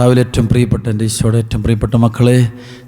കർത്താവിൽ ഏറ്റവും പ്രിയപ്പെട്ട എന്റെ ഈശോയുടെ ഏറ്റവും പ്രിയപ്പെട്ട മക്കളെ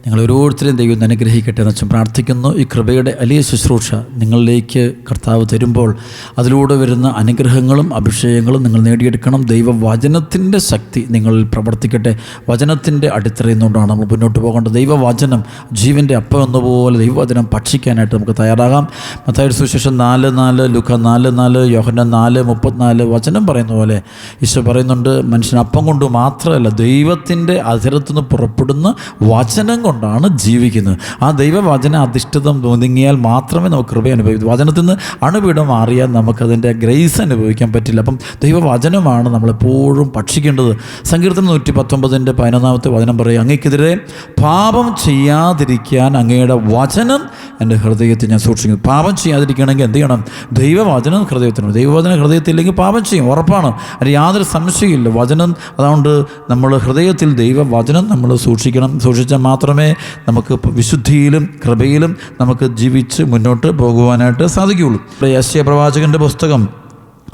നിങ്ങൾ ഓരോരുത്തരെയും ദൈവം അനുഗ്രഹിക്കട്ടെ എന്ന് വെച്ചും പ്രാർത്ഥിക്കുന്നു. ഈ കൃപയുടെ വലിയ ശുശ്രൂഷ നിങ്ങളിലേക്ക് കർത്താവ് തരുമ്പോൾ അതിലൂടെ വരുന്ന അനുഗ്രഹങ്ങളും അഭിഷേകങ്ങളും നിങ്ങൾ നേടിയെടുക്കണം. ദൈവവചനത്തിന്റെ ശക്തി നിങ്ങളിൽ പ്രവർത്തിക്കട്ടെ. വചനത്തിന്റെ അടിത്തറയിൽ നിന്നുകൊണ്ടാണ് നമ്മൾ മുന്നോട്ട് പോകേണ്ടത്. ദൈവവചനം ജീവന്റെ അപ്പം എന്നപോലെ ദൈവവചനം ഭക്ഷിക്കാനായിട്ട് നമുക്ക് തയ്യാറാകാം. മത്തായുടെ സുശേഷം നാല് നാല് ലുഖ നാല് നാല് യോഹന നാല് മുപ്പത്തിനാല് വചനം പറയുന്ന പോലെ ഈശോ പറയുന്നുണ്ട് മനുഷ്യൻ അപ്പം കൊണ്ട് മാത്രമല്ല ദൈവത്തിന്റെ അതിരത്തുനിന്ന് പുറപ്പെടുന്ന വചനം കൊണ്ടാണ് ജീവിക്കുന്നത്. ആ ദൈവവചന അധിഷ്ഠിതം ഒതുങ്ങിയാൽ മാത്രമേ നമുക്ക് കൃപ അനുഭവിക്കൂ. വചനത്തിൽ നിന്ന് അണുവിടം മാറിയാൽ നമുക്കതിന്റെ ഗ്രേസ് അനുഭവിക്കാൻ പറ്റില്ല. അപ്പം ദൈവവചനമാണ് നമ്മളെപ്പോഴും ഭക്ഷിക്കേണ്ടത്. സങ്കീർത്തനം നൂറ്റി പത്തൊമ്പതിന്റെ പതിനൊന്നാമത്തെ വചനം പറയും അങ്ങേക്കെതിരെ പാപം ചെയ്യാതിരിക്കാൻ അങ്ങയുടെ വചനം എന്റെ ഹൃദയത്തിൽ ഞാൻ സൂക്ഷിക്കുന്നു. പാപം ചെയ്യാതിരിക്കണമെങ്കിൽ എന്ത് ചെയ്യണം? ദൈവവചനം ഹൃദയത്തിനുണ്ട് ദൈവവചനം ഹൃദയത്തില്ലെങ്കിൽ പാപം ചെയ്യും. ഉറപ്പാണ്. അതിന് യാതൊരു സംശയമില്ല വചനം അതുകൊണ്ട് നമ്മൾ ഹൃദയത്തിൽ ദൈവവചനം നമ്മൾ സൂക്ഷിക്കണം. സൂക്ഷിച്ചാൽ മാത്രമേ നമുക്ക് വിശുദ്ധിയിലും കൃപയിലും നമുക്ക് ജീവിച്ച് മുന്നോട്ട് പോകുവാനായിട്ട് സാധിക്കുകയുള്ളൂ. യശ്യ പ്രവാചകന്റെ പുസ്തകം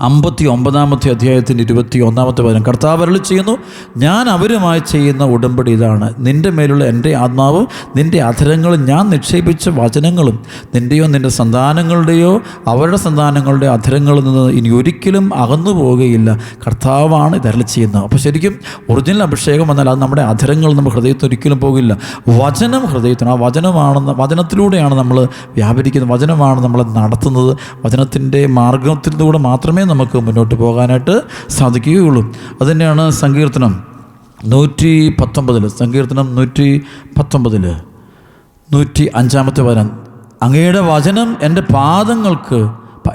അമ്പത്തി ഒമ്പതാമത്തെ അധ്യായത്തിന്റെ ഇരുപത്തി ഒന്നാമത്തെ വചനം. കർത്താവ് അരളി ചെയ്യുന്നു ഞാൻ അവരുമായി ചെയ്യുന്ന ഉടമ്പടി ഇതാണ്. നിന്റെ മേലുള്ള എന്റെ ആത്മാവ് നിന്റെ അധരങ്ങളും ഞാൻ നിക്ഷേപിച്ച വചനങ്ങളും നിന്റെയോ നിന്റെ സന്താനങ്ങളുടെയോ അവരുടെ സന്താനങ്ങളുടെ അധരങ്ങളിൽ നിന്ന് ഇനി ഒരിക്കലും അകന്നു പോവുകയില്ല കർത്താവാണ് ഇത് അരളി ചെയ്യുന്നത്. അപ്പോൾ ശരിക്കും ഒറിജിനൽ അഭിഷേകം വന്നാൽ അത് നമ്മുടെ അധരങ്ങൾ നമ്മുടെ ഹൃദയത്തിൽ ഒരിക്കലും പോകില്ല. വചനം ഹൃദയത്തിന് ആ വചനമാണെന്ന് വചനത്തിലൂടെയാണ് നമ്മൾ വ്യാപരിക്കുന്നത്. വചനമാണ് നമ്മൾ നടത്തുന്നത്. വചനത്തിന്റെ മാർഗത്തിലൂടെ മാത്രമേ നമുക്ക് മുന്നോട്ട് പോകാനായിട്ട് സാധിക്കുകയുള്ളൂ. അതുതന്നെയാണ് സങ്കീർത്തനം നൂറ്റി പത്തൊമ്പതിൽ സങ്കീർത്തനം നൂറ്റി പത്തൊമ്പതിൽ നൂറ്റി അഞ്ചാമത്തെ വചനം അങ്ങയുടെ വചനം എന്റെ പാദങ്ങൾക്ക്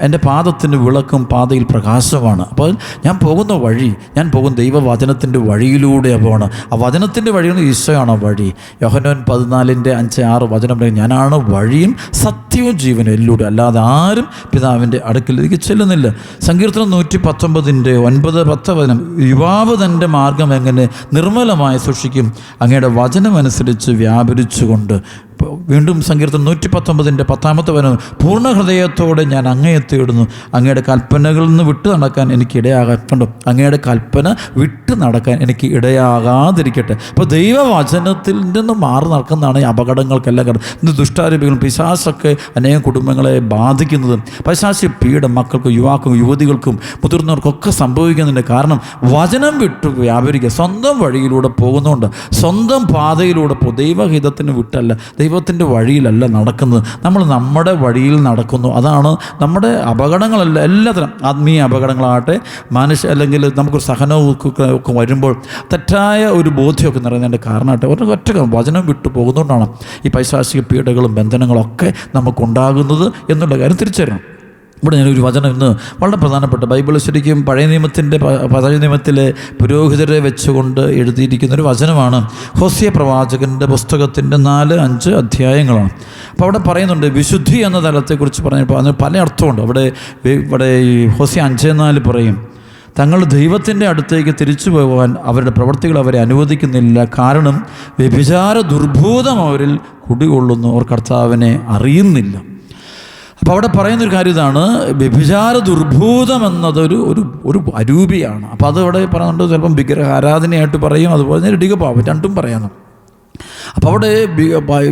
എന്റെ പാദത്തിന് വിളക്കും പാതയിൽ പ്രകാശമാണ്. അപ്പോൾ ഞാൻ പോകുന്ന വഴി ഞാൻ പോകുന്ന ദൈവവചനത്തിന്റെ വഴിയിലൂടെ പോകണം ആ വചനത്തിന്റെ വഴിയാണ് ഈശോയാണ് ആ വഴി. യോഹനോൻ പതിനാലിന്റെ അഞ്ച് ആറ് വചനം ഞാനാണ് വഴിയും സത്യവും ജീവനും എല്ലൂടെ. അല്ലാതെ ആരും പിതാവിന്റെ അടുക്കിലേക്ക് ചെല്ലുന്നില്ല. സങ്കീർത്തനം നൂറ്റി പത്തൊമ്പതിന്റെ ഒൻപത് പത്ത് വചനം യുവാവ് തന്റെ മാർഗം എങ്ങനെ നിർമ്മലമായി സൂക്ഷിക്കും? അങ്ങയുടെ വചനമനുസരിച്ച് വ്യാപരിച്ചുകൊണ്ട് വീണ്ടും സങ്കീർത്തം നൂറ്റി പത്തൊമ്പതിന്റെ പത്താമത്തെ വനം പൂർണ ഹൃദയത്തോടെ ഞാൻ അങ്ങയെ തേടുന്നു. അങ്ങയുടെ കൽപ്പനകളിൽ നിന്ന് വിട്ടു നടക്കാൻ എനിക്ക് ഇടയാകണ്ടോ കണ്ടോ? അങ്ങയുടെ കൽപ്പന വിട്ടു നടക്കാൻ എനിക്ക് ഇടയാകാതിരിക്കട്ടെ. അപ്പോൾ ദൈവവചനത്തിൽ നിന്ന് മാറി നടക്കുന്നതാണ് ഈ അപകടങ്ങൾക്കെല്ലാം കാരണം. ഇന്ന് ദുഷ്ടാരൂപികളും പിശാസൊക്കെ അനേകം കുടുംബങ്ങളെ ബാധിക്കുന്നതും പൈശാശി പീഡ മക്കൾക്കും യുവാക്കും യുവതികൾക്കും മുതിർന്നവർക്കൊക്കെ സംഭവിക്കുന്നതിന്റെ കാരണം വചനം വിട്ടു വ്യാപരിക്കുക. സ്വന്തം വഴിയിലൂടെ പോകുന്നുണ്ട് സ്വന്തം പാതയിലൂടെ പോ. ദൈവഹിതത്തിന് വിട്ടല്ല. ദൈവത്തിന്റെ വഴിയിലല്ല നടക്കുന്നത്. നമ്മൾ നമ്മുടെ വഴിയിൽ നടക്കുന്നു. അതാണ് നമ്മുടെ അപകടങ്ങളല്ല എല്ലാത്തരം ആത്മീയ അപകടങ്ങളാകട്ടെ മനുഷ്യ അല്ലെങ്കിൽ നമുക്കൊരു സഹനവും ഒക്കെ വരുമ്പോൾ തെറ്റായ ഒരു ബോധ്യമൊക്കെ നിറഞ്ഞതിന്റെ കാരണമായിട്ട് ഒരു ഒറ്റ വചനം വിട്ടു പോകുന്നതുകൊണ്ടാണ് ഈ പൈശാചിക പീഡകളും ബന്ധനങ്ങളൊക്കെ നമുക്കുണ്ടാകുന്നത് എന്നുള്ള കാര്യം തിരിച്ചറിയണം. ഇവിടെ ഞാനൊരു വചനം ഇന്ന് വളരെ പ്രധാനപ്പെട്ട ബൈബിൾ ശരിക്കും പഴയ നിയമത്തിന്റെ പഴയ നിയമത്തിലെ പുരോഹിതരെ വെച്ചുകൊണ്ട് എഴുതിയിരിക്കുന്ന ഒരു വചനമാണ് ഹോസിയ പ്രവാചകന്റെ പുസ്തകത്തിന്റെ നാല് അഞ്ച് അധ്യായങ്ങളാണ്. അപ്പോൾ അവിടെ പറയുന്നുണ്ട് വിശുദ്ധി എന്ന തലത്തെക്കുറിച്ച് പറഞ്ഞപ്പോൾ അതിന് പല അർത്ഥമുണ്ട്. അവിടെ ഇവിടെ ഈ ഹോസിയ അഞ്ച് നാല് പറയും തങ്ങൾ ദൈവത്തിന്റെ അടുത്തേക്ക് തിരിച്ചു പോകാൻ അവരുടെ പ്രവൃത്തികൾ അവരെ അനുവദിക്കുന്നില്ല. കാരണം വ്യഭിചാര ദുർഭൂതം അവരിൽ കുടികൊള്ളുന്നു. അവർ കർത്താവിനെ അറിയുന്നില്ല. അപ്പോൾ അവിടെ പറയുന്നൊരു കാര്യം ഇതാണ് വ്യഭിചാര ദുർഭൂതം എന്നതൊരു ഒരു ഒരു അരൂപിയാണ്. അപ്പോൾ അത് അവിടെ പറയുന്നുണ്ട് ചിലപ്പം വിഗ്രഹ ആരാധനയായിട്ട് പറയും അതുപോലെ തന്നെ ഇടികപാപം രണ്ടും പറയാനും അപ്പോൾ അവിടെ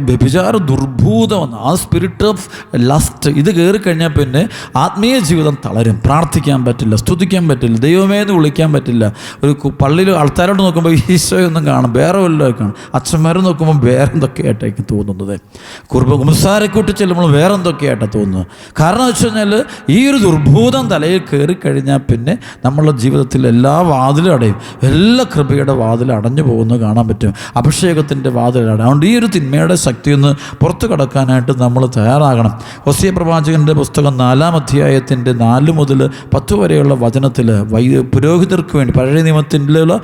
വ്യഭിചാര ദുർഭൂതമെന്ന് ആ സ്പിരിറ്റ് ഓഫ് ലസ്റ്റ് ഇത് കയറി കഴിഞ്ഞാൽ പിന്നെ ആത്മീയ ജീവിതം തളരും. പ്രാർത്ഥിക്കാൻ പറ്റില്ല സ്തുതിക്കാൻ പറ്റില്ല ദൈവമേ എന്ന് വിളിക്കാൻ പറ്റില്ല. ഒരു പള്ളിയിൽ ആൾക്കാരോട് നോക്കുമ്പോൾ ഈശോയൊന്നും കാണും വേറെ വല്ലതും കാണും. അച്ഛന്മാരെ നോക്കുമ്പോൾ വേറെ എന്തൊക്കെയായിട്ടായിരിക്കും തോന്നുന്നത് കുറുബ കുമ്പസാരക്കൂട്ടി ചെല്ലുമ്പോൾ വേറെ എന്തൊക്കെയായിട്ടാണ് തോന്നുന്നത്? കാരണം വെച്ച് കഴിഞ്ഞാൽ ഈ ഒരു ദുർഭൂതം തലയിൽ കയറി കഴിഞ്ഞാൽ പിന്നെ നമ്മളുടെ ജീവിതത്തിൽ എല്ലാ വാതിലും അടയും. എല്ലാ കൃപയുടെ വാതിലും അടഞ്ഞു പോകുന്നത് കാണാൻ പറ്റും. അഭിഷേകത്തിന്റെ വാതിലാണ് അതുകൊണ്ട് ഈ ഒരു തിന്മയുടെ ശക്തി ഒന്ന് പുറത്തു കടക്കാനായിട്ട് നമ്മൾ തയ്യാറാകണം. ഹൊസിയ പ്രവാചകന്റെ പുസ്തകം നാലാം അധ്യായത്തിന്റെ നാല് മുതൽ പത്ത് വരെയുള്ള വചനത്തിൽ വൈ പുരോഹിതർക്ക് വേണ്ടി പഴയ നിയമത്തിലുള്ള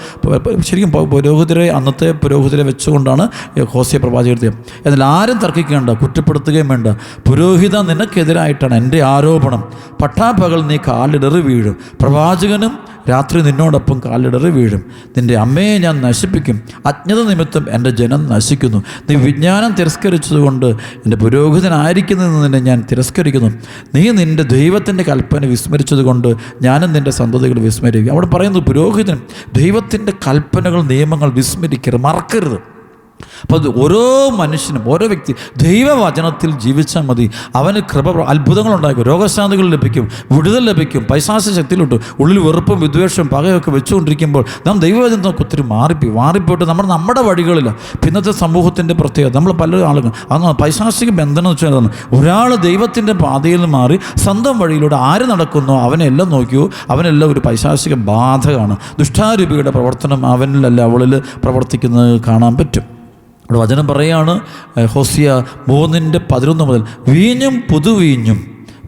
ശരിക്കും പുരോഹിതരെ അന്നത്തെ പുരോഹിതരെ വെച്ചുകൊണ്ടാണ് ഹോസിയ പ്രവാചകർ എന്നാൽ ആരും തർക്കിക്കേണ്ട കുറ്റപ്പെടുത്തുകയും വേണ്ട. പുരോഹിത നിനക്കെതിരായിട്ടാണ് എന്റെ ആരോപണം. പട്ടാപ്പകൽ നീ കാലിടറി വീഴും. പ്രവാചകനും രാത്രി നിന്നോടൊപ്പം കാലിടറി വീഴും. നിന്റെ അമ്മയെ ഞാൻ നശിപ്പിക്കും. അജ്ഞത നിമിത്തം എന്റെ ജനം നശിക്കും. പരിഹസിക്കുന്നു നീ വിജ്ഞാനം തിരസ്കരിച്ചതുകൊണ്ട് എന്റെ പുരോഹിതനായിരിക്കുന്നതിൽ നിന്നെ ഞാൻ തിരസ്കരിക്കുന്നു. നീ നിന്റെ ദൈവത്തിന്റെ കൽപ്പന വിസ്മരിച്ചതുകൊണ്ട് ഞാനും നിന്റെ സന്തതികൾ വിസ്മരിക്കും. അവിടെ പറയുന്നത് പുരോഹിതൻ ദൈവത്തിന്റെ കൽപ്പനകൾ നിയമങ്ങൾ വിസ്മരിക്കരുത് മറക്കരുത്. അപ്പോൾ ഓരോ മനുഷ്യനും ഓരോ വ്യക്തി ദൈവവചനത്തിൽ ജീവിച്ചാൽ മതി. അവന് കൃപ അത്ഭുതങ്ങൾ ഉണ്ടാക്കും രോഗശാന്തികൾ ലഭിക്കും വിടുതൽ ലഭിക്കും പൈശാസ ശക്തിയിലോട്ട് ഉള്ളിൽ വെറുപ്പും വിദ്വേഷവും പകയൊക്കെ വെച്ചുകൊണ്ടിരിക്കുമ്പോൾ നാം ദൈവവചനത്തിനൊക്കെ ഒത്തിരി മാറിപ്പോയി. മാറിപ്പോയിട്ട് നമ്മൾ നമ്മുടെ വഴികളില്ല പിന്നത്തെ സമൂഹത്തിന്റെ പ്രത്യേകത നമ്മൾ പല ആളുകൾ അന്ന് പൈശാസിക ബന്ധനം എന്ന് വെച്ചാൽ ഒരാൾ ദൈവത്തിന്റെ പാതയിൽ നിന്ന് മാറി സ്വന്തം വഴിയിലൂടെ ആര് നടക്കുന്നോ അവനെല്ലാം നോക്കിയോ അവനെല്ലാം ഒരു പൈശാസിക ബാധകമാണ്. ദുഷ്ടാരൂപിയുടെ പ്രവർത്തനം അവനിലല്ല അവളിൽ പ്രവർത്തിക്കുന്നത് കാണാൻ പറ്റും. അവിടെ വചനം പറയാണ് ഏഹ്, ഹോസിയ മൂന്നിന്റെ പതിനൊന്ന് മുതൽ വീഞ്ഞും പുതുവീഞ്ഞും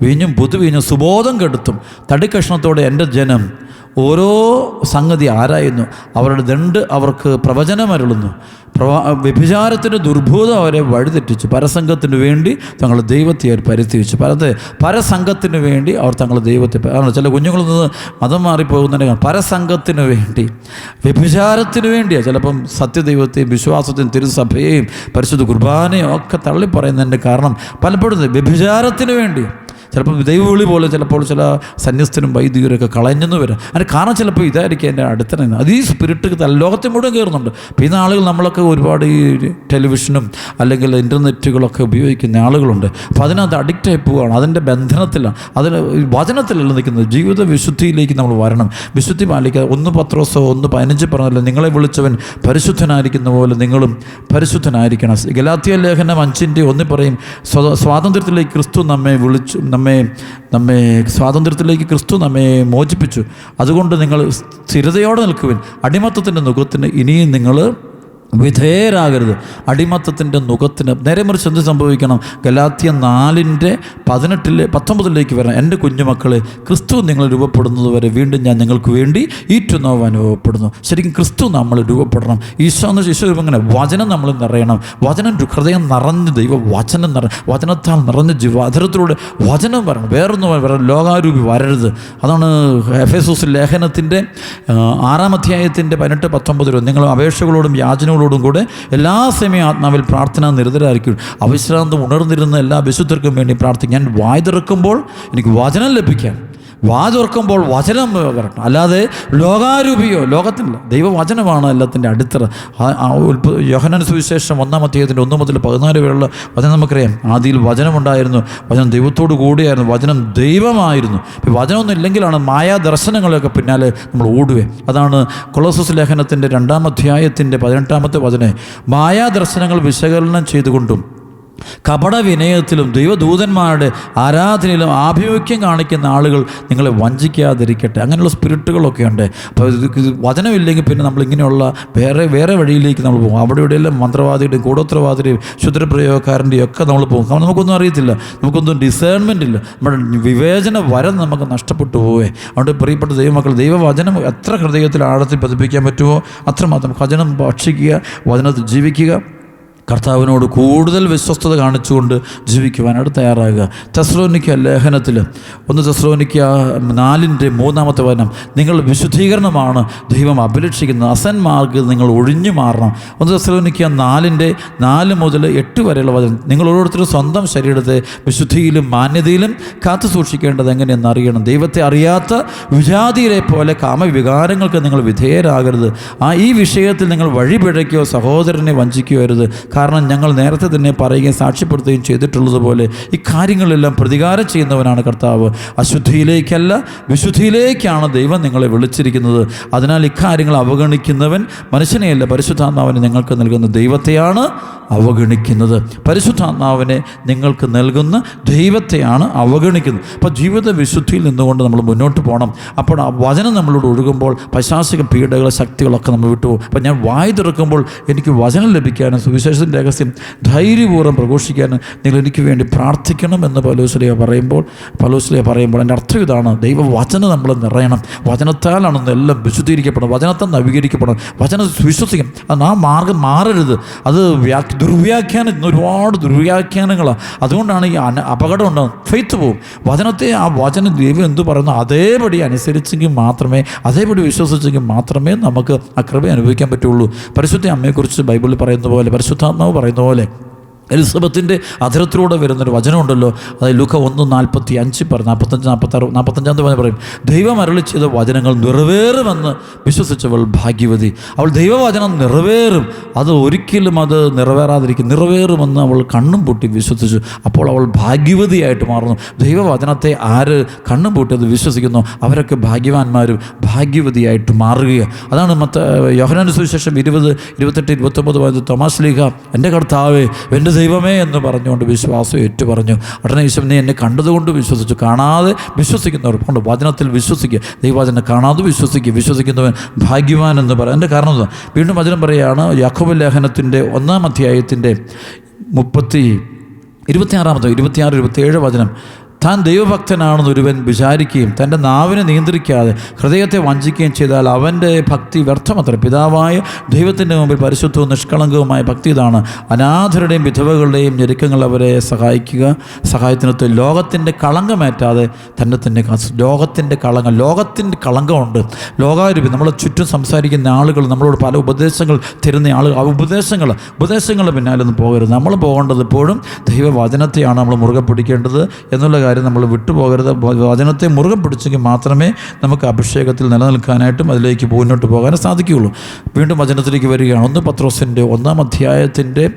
വീഞ്ഞും പുതുവീഞ്ഞും സുബോധം കെടുത്തും. തടിക്കഷ്ണത്തോടെ എന്റെ ജനം ഓരോ സംഗതി ആരായുന്നു? അവരുടെ ദണ്ട് അവർക്ക് പ്രവചനമരുളുന്നു പ്രവാ വ്യഭിചാരത്തിന്റെ ദുർഭൂതം അവരെ വഴിതെറ്റിച്ചു. പരസംഗത്തിന് വേണ്ടി തങ്ങൾ ദൈവത്തെ അവർ പരിത്യജിച്ചു. പരത്തെ പരസംഗത്തിന് വേണ്ടി അവർ തങ്ങൾ ദൈവത്തെ ചില കുഞ്ഞുങ്ങളിൽ നിന്ന് മതം മാറിപ്പോകുന്നതിനെ പരസംഘത്തിന് വേണ്ടി വ്യഭിചാരത്തിന് വേണ്ടിയാണ് ചിലപ്പം സത്യദൈവത്തെയും വിശ്വാസത്തെയും തിരുസഭയെയും പരിശുദ്ധ കുർബാനയും ഒക്കെ തള്ളിപ്പറയുന്നതിന്റെ കാരണം പലപ്പോഴും വ്യഭിചാരത്തിന് വേണ്ടി ചിലപ്പോൾ ദൈവവിളി പോലെ ചിലപ്പോൾ ചില സന്യസ്തനും വൈദികരൊക്കെ കളഞ്ഞെന്ന് വരാം അതിന് കാരണം ചിലപ്പോൾ ഇതായിരിക്കും എന്റെ അടുത്തനെന്ന് അത് ഈ സ്പിരിറ്റ് ലോകത്തെ മുഴുവൻ കയറുന്നുണ്ട്. അപ്പോൾ ആളുകൾ നമ്മളൊക്കെ ഒരുപാട് ഈ ടെലിവിഷനും അല്ലെങ്കിൽ ഇന്റർനെറ്റുകളൊക്കെ ഉപയോഗിക്കുന്ന ആളുകളുണ്ട്. അപ്പോൾ അതിനകത്ത് അഡിക്റ്റ് ആയി പോവുകയാണ്. അതിന്റെ ബന്ധനത്തിലാണ്. അതിന് വചനത്തിലല്ല നിൽക്കുന്നത്. ജീവിത വിശുദ്ധിയിലേക്ക് നമ്മൾ വരണം. വിശുദ്ധി പാലിക്കുക ഒന്ന് പത്രോസോ ഒന്ന് പതിനഞ്ച് പറഞ്ഞല്ലോ നിങ്ങളെ വിളിച്ചവൻ പരിശുദ്ധനായിരിക്കുന്ന പോലെ നിങ്ങളും പരിശുദ്ധനായിരിക്കണം. ഗലാത്തിയ ലേഖനം അഞ്ചിന്റെ ഒന്ന് പറയും സ്വ- സ്വാതന്ത്ര്യത്തിലേക്ക് ക്രിസ്തു നമ്മെ വിളിച്ചു നമ്മെ നമ്മെ സ്വാതന്ത്ര്യത്തിലേക്ക് ക്രിസ്തു നമ്മെ മോചിപ്പിച്ചു. അതുകൊണ്ട് നിങ്ങൾ സ്ഥിരതയോടെ നിൽക്കുവിൻ. അടിമത്തത്തിന്റെ മുഖത്തിന് ഇനിയും നിങ്ങൾ വിധേയരാകരുത്. അടിമത്തത്തിന്റെ മുഖത്തിന് നേരെ മറിച്ച് എന്ത് സംഭവിക്കണം? ഗലാത്തിയ നാലിന്റെ പതിനെട്ടിലെ പത്തൊമ്പതിലേക്ക് വരണം. എന്റെ കുഞ്ഞുമക്കളെ ക്രിസ്തു നിങ്ങൾ രൂപപ്പെടുന്നത് വരെ വീണ്ടും ഞാൻ നിങ്ങൾക്ക് വേണ്ടി ഈറ്റുനോവ് അനുഭവപ്പെടുന്നു ശരിക്കും ക്രിസ്തു നമ്മൾ രൂപപ്പെടണം. ഈശോ എന്ന് ഈശോ ഇങ്ങനെ വചനം നമ്മൾ നിറയണം. വചനം ഹൃദയം നിറഞ്ഞ് ദൈവ വചനം നിറ വചനത്താൽ നിറഞ്ഞ ജീവ അതിരത്തിലൂടെ വചനം വരണം. വേറൊന്നും വരണം ലോകാരൂപി വരരുത്. അതാണ് എഫ് എസ് ലേഖനത്തിന്റെ ആറാം അധ്യായത്തിന്റെ പതിനെട്ട് പത്തൊമ്പത് രൂപ നിങ്ങൾ അപേക്ഷകളോടും യാചനകളോടും കൂടെ എല്ലാ സമയം ആത്മാവിൽ പ്രാർത്ഥന നിരതരായിരിക്കും. അവിശ്രാന്തം ഉണർന്നിരുന്ന എല്ലാ വിശുദ്ധർക്കും വേണ്ടി പ്രാർത്ഥിക്കും. ഞാൻ എനിക്ക് വചനം ലഭിക്കാൻ വാ തുറക്കുമ്പോൾ വചനം വരണം അല്ലാതെ ലോകാരൂപിയോ ലോകത്തില്ല ദൈവവചനമാണ് എല്ലാത്തിന്റെ അടിത്തറ. യോഹനൻ സുവിശേഷം ഒന്നാം അധ്യായത്തിന്റെ ഒന്ന് മുതൽ പതിനാല് വരെയുള്ള വചനം നമുക്കറിയാം. ആദിയിൽ വചനമുണ്ടായിരുന്നു. വചനം ദൈവത്തോട് കൂടിയായിരുന്നു. വചനം ദൈവമായിരുന്നു. വചനമൊന്നും ഇല്ലെങ്കിലാണ് മായാ ദർശനങ്ങളൊക്കെ പിന്നാലെ നമ്മൾ ഓടുവേ അതാണ് കൊളോസസ് ലേഖനത്തിന്റെ രണ്ടാം അധ്യായത്തിന്റെ പതിനെട്ടാമത്തെ വചനം. മായാ ദർശനങ്ങൾ വിശകലനം ചെയ്തുകൊണ്ടും കപട വിനയത്തിലും ദൈവദൂതന്മാരുടെ ആരാധനയിലും ആഭിമുഖ്യം കാണിക്കുന്ന ആളുകൾ നിങ്ങളെ വഞ്ചിക്കാതിരിക്കട്ടെ. അങ്ങനെയുള്ള സ്പിരിറ്റുകളൊക്കെ ഉണ്ട്. അപ്പോൾ വചനമില്ലെങ്കിൽ പിന്നെ നമ്മൾ ഇങ്ങനെയുള്ള വേറെ വേറെ വഴിയിലേക്ക് നമ്മൾ പോകും. അവിടെ ഇവിടെയെല്ലാം മന്ത്രവാദിയുടെയും കൂടോത്രവാദിയുടെയും ക്ഷുദ്രപ്രയോഗക്കാരന്റെയും ഒക്കെ നമ്മൾ പോകും. കാരണം നമുക്കൊന്നും അറിയത്തില്ല. നമുക്കൊന്നും ഡിസേൺമെന്റ് ഇല്ല. നമ്മുടെ വിവേചന വരം നമുക്ക് നഷ്ടപ്പെട്ടു പോവേ. അതുകൊണ്ട് പ്രിയപ്പെട്ട ദൈവമക്കൾ ദൈവവചനം എത്ര ഹൃദയത്തിൽ ആഴത്തിൽ പതിപ്പിക്കാൻ പറ്റുമോ? അത്രമാത്രം. വചനം ഭക്ഷിക്കുക വചനത്തിൽ ജീവിക്കുക. കർത്താവിനോട് കൂടുതൽ വിശ്വസ്തത കാണിച്ചുകൊണ്ട് ജീവിക്കുവാനായിട്ട് തയ്യാറാകുക. തെസ്ലോനിക്ക ലേഖനത്തിൽ ഒന്ന് തെസ്ലോനിക്ക നാലിന്റെ മൂന്നാമത്തെ വചനം നിങ്ങൾ വിശുദ്ധീകരണമാണ് ദൈവം അഭിലഷിക്കുന്നത്. അസന്മാർക്ക് നിങ്ങൾ ഒഴിഞ്ഞു മാറണം. ഒന്ന് തെസ്ലോനിക്ക നാലിന്റെ നാല് മുതൽ എട്ട് വരെയുള്ള വചനം നിങ്ങൾ ഓരോരുത്തരും സ്വന്തം ശരീരത്തെ വിശുദ്ധിയിലും മാന്യതയിലും കാത്തു സൂക്ഷിക്കേണ്ടത് എങ്ങനെയെന്ന് അറിയണം. ദൈവത്തെ അറിയാത്ത വിജാതിയിലെ പോലെ കാമവികാരങ്ങൾക്ക് നിങ്ങൾ വിധേയരാകരുത്. ആ ഈ വിഷയത്തിൽ നിങ്ങൾ വഴിപിഴയ്ക്കോ സഹോദരനെ വഞ്ചിക്കുകയോ കാരണം ഞങ്ങൾ നേരത്തെ തന്നെ പറയുകയും സാക്ഷ്യപ്പെടുത്തുകയും ചെയ്തിട്ടുള്ളതുപോലെ ഇക്കാര്യങ്ങളെല്ലാം പ്രതികാരം ചെയ്യുന്നവനാണ് കർത്താവ്. അശുദ്ധിയിലേക്കല്ല വിശുദ്ധിയിലേക്കാണ് ദൈവം നിങ്ങളെ വിളിച്ചിരിക്കുന്നത്. അതിനാൽ ഇക്കാര്യങ്ങൾ അവഗണിക്കുന്നവൻ മനുഷ്യനെയല്ല പരിശുദ്ധാത്മാവിനെ നിങ്ങൾക്ക് നൽകുന്ന ദൈവത്തെയാണ് അവഗണിക്കുന്നത്. പരിശുദ്ധാത്മാവിനെ നിങ്ങൾക്ക് നൽകുന്ന ദൈവത്തെയാണ് അവഗണിക്കുന്നത്. അപ്പോൾ ജീവിത വിശുദ്ധിയിൽ നിന്നുകൊണ്ട് നമ്മൾ മുന്നോട്ട് പോകണം. അപ്പോൾ ആ വചനം നമ്മളോട് ഒഴുകുമ്പോൾ പശാസിക പീഡകൾ ശക്തികളൊക്കെ നമ്മൾ വിട്ടുപോകും. അപ്പോൾ ഞാൻ വായി തുറക്കുമ്പോൾ എനിക്ക് വചനം ലഭിക്കാനും സുവിശേഷത്തിന്റെ രഹസ്യം ധൈര്യപൂർവം പ്രഘോഷിക്കാൻ നിങ്ങൾ എനിക്ക് വേണ്ടി പ്രാർത്ഥിക്കണം എന്ന് പലോസ്ലിയ പറയുമ്പോൾ പലോസ്ലിയ പറയുമ്പോൾ എന്റെ അർത്ഥം ഇതാണ്. ദൈവവചനം നമ്മൾ നിറയണം. വചനത്താലാണ് എല്ലാം വിശുദ്ധീകരിക്കപ്പെടണം വചനത്തെ നവീകരിക്കപ്പെടണം വചനം വിശ്വസിക്കും അത് ആ മാർഗം മാറരുത്. അത് വ്യാ ദുർവ്യാഖ്യാനം ഇന്ന് ഒരുപാട് ദുർവ്യാഖ്യാനങ്ങളാണ് അതുകൊണ്ടാണ് ഈ അന അപകടം ഉണ്ടാകും ഫെയ്ത്ത് പോവും. വചനത്തെ ആ വചന ദൈവം എന്ത് പറയുന്നു? അതേപടി അനുസരിച്ചെങ്കിൽ മാത്രമേ അതേപടി വിശ്വസിച്ചെങ്കിൽ മാത്രമേ നമുക്ക് കൃപ അനുഭവിക്കാൻ പറ്റുള്ളൂ. പരിശുദ്ധ അമ്മയെക്കുറിച്ച് ബൈബിളിൽ പറയുന്ന പോലെ പരിശുദ്ധാത്മാവ് പറയുന്ന പോലെ എലിസബത്തിന്റെ അധരത്തിലൂടെ വരുന്നൊരു വചനമുണ്ടല്ലോ. അത് ലുക്ക ഒന്ന് നാൽപ്പത്തി അഞ്ച് പറയും നാൽപ്പത്തഞ്ച് നാൽപ്പത്താറ് നാൽപ്പത്തഞ്ചാം പറഞ്ഞ് പറയും. ദൈവം അരളി ചെയ്ത വചനങ്ങൾ നിറവേറുമെന്ന് വിശ്വസിച്ചവൾ ഭാഗ്യവതി. അവൾ ദൈവവചനം നിറവേറും. അത് ഒരിക്കലും അത് നിറവേറാതിരിക്കും നിറവേറുമെന്ന് അവൾ കണ്ണും പൂട്ടി വിശ്വസിച്ചു. അപ്പോൾ അവൾ ഭാഗ്യവതിയായിട്ട് മാറുന്നു. ദൈവവചനത്തെ ആര് കണ്ണും പൂട്ടി അത് വിശ്വസിക്കുന്നു? അവരൊക്കെ ഭാഗ്യവാന്മാരും ഭാഗ്യവതിയായിട്ട് മാറുകയാണ്. അതാണ് മത്ത യോഹനാനുസുവിശേഷം ഇരുപത് ഇരുപത്തെട്ട് ഇരുപത്തൊമ്പത് പതിനഞ്ച് തോമാസ് ലീഗ എന്റെ കർത്താവേ എന്റെ ദൈവമേ എന്ന് പറഞ്ഞുകൊണ്ട് വിശ്വാസം ഏറ്റു പറഞ്ഞു ഉടനെ ഈശോ നീ എന്നെ കണ്ടതുകൊണ്ട് വിശ്വസിച്ചു. കാണാതെ വിശ്വസിക്കുന്നവർ കൊണ്ട് വചനത്തിൽ വിശ്വസിക്കുക. ദൈവവചനം കാണാതെ വിശ്വസിക്കുക. വിശ്വസിക്കുന്നവൻ ഭാഗ്യവാൻ എന്ന് പറയാം എന്റെ കാരണം എന്താ? വീണ്ടും വചനം പറയുകയാണ് യാക്കോബ് ലേഖനത്തിന്റെ ഒന്നാം അധ്യായത്തിന്റെ മുപ്പത്തി ഇരുപത്തിയാറാമത്തെ ഇരുപത്തിയാറ് ഇരുപത്തിയേഴ് വചനം. താൻ ദൈവഭക്തനാണെന്ന് ഒരുവൻ വിചാരിക്കുകയും തന്റെ നാവിനെ നിയന്ത്രിക്കാതെ ഹൃദയത്തെ വഞ്ചിക്കുകയും ചെയ്താൽ അവന്റെ ഭക്തി വ്യർത്ഥമത്ര. പിതാവായ ദൈവത്തിന്റെ മുമ്പിൽ പരിശുദ്ധവും നിഷ്കളങ്കവുമായ ഭക്തി ഇതാണ്. അനാഥരുടെയും വിധവകളുടെയും ഞെരുക്കങ്ങൾ അവരെ സഹായിക്കുക. സഹായത്തിനൊത്ത് ലോകത്തിന്റെ കളങ്കമേറ്റാതെ തന്നെ തന്നെ കാത്ത് ലോകത്തിന്റെ കളങ്കം ലോകത്തിന്റെ കളങ്കമുണ്ട്. ലോകാരൂപി നമ്മളെ ചുറ്റും സംസാരിക്കുന്ന ആളുകൾ നമ്മളോട് പല ഉപദേശങ്ങൾ തരുന്ന ആളുകൾ ആ ഉപദേശങ്ങൾ ഉപദേശങ്ങളുടെ പിന്നാലൊന്നും പോകരുത്. നമ്മൾ പോകേണ്ടത് എപ്പോഴും ദൈവവചനത്തെയാണ് നമ്മൾ മുറുകെ പിടിക്കേണ്ടത്. എന്നുള്ള കാര്യം നമ്മൾ വിട്ടുപോകരുത്. വചനത്തെ മുറുകെ പിടിച്ചെങ്കിൽ മാത്രമേ നമുക്ക് അഭിഷേകത്തിൽ നിലനിൽക്കാനായിട്ടും അതിലേക്ക് മുന്നോട്ട് പോകാനും സാധിക്കുകയുള്ളൂ. വീണ്ടും വചനത്തിലേക്ക് വരികയാണ്. ഒന്ന് പത്രോസിന്റെ ഒന്നാം അധ്യായത്തിന്റെ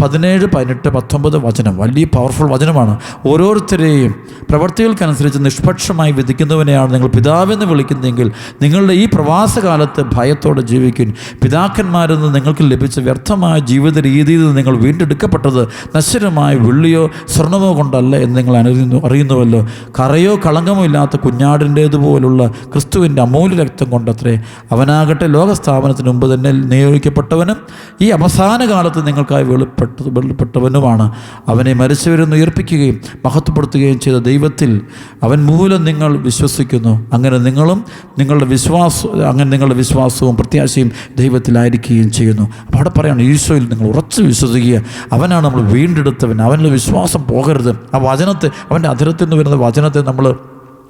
പതിനേഴ് പതിനെട്ട് പത്തൊമ്പത് വചനം. വലിയ പവർഫുൾ വചനമാണ്. ഓരോരുത്തരെയും പ്രവർത്തികൾക്കനുസരിച്ച് നിഷ്പക്ഷമായി വിധിക്കുന്നവനെയാണ് നിങ്ങൾ പിതാവെന്ന് വിളിക്കുന്നതെങ്കിൽ നിങ്ങളുടെ ഈ പ്രവാസകാലത്ത് ഭയത്തോടെ ജീവിക്കും പിതാക്കന്മാരിൽ നിന്ന് നിങ്ങൾക്ക് ലഭിച്ച വ്യർത്ഥമായ ജീവിത രീതിയിൽ നിന്ന് നിങ്ങൾ വീണ്ടെടുക്കപ്പെട്ടത് നശ്വരമായ വെള്ളിയോ സ്വർണമോ കൊണ്ടല്ല എന്ന് നിങ്ങൾ അറിയുന്നു അറിയുന്നുവല്ലോ കറയോ കളങ്കമോ ഇല്ലാത്ത കുഞ്ഞാടിന്റേതുപോലുള്ള ക്രിസ്തുവിന്റെ അമൂല്യ രക്തം കൊണ്ടത്രേ അവനാകട്ടെ ലോകസ്ഥാപനത്തിന് മുമ്പ് തന്നെ നിയോഗിക്കപ്പെട്ടവനും ഈ അവസാന കാലത്ത് നിങ്ങൾക്കായി വെളിപ്പെട്ട വെളിപ്പെട്ടവനുമാണ്. അവനെ മരിച്ചവരെന്ന് ഉയർപ്പിക്കുകയും മഹത്വപ്പെടുത്തുകയും ചെയ്ത ദൈവത്തിൽ അവൻ മൂലം നിങ്ങൾ വിശ്വസിക്കുന്നു. അങ്ങനെ നിങ്ങളും നിങ്ങളുടെ വിശ്വാസം അങ്ങനെ നിങ്ങളുടെ വിശ്വാസവും പ്രത്യാശയും ദൈവത്തിലായിരിക്കുകയും ചെയ്യുന്നു. അപ്പോൾ അവിടെ പറയാണ് ഈശോയിൽ നിങ്ങൾ ഉറച്ചു വിശ്വസിക്കുക. അവനാണ് നമ്മൾ വീണ്ടെടുത്തവൻ. അവനിൽ വിശ്വാസം പോകരുത്. ആ വചനത്തെ അവന്റെ അധരത്തിൽ നിന്ന് വരുന്ന വചനത്തെ നമ്മൾ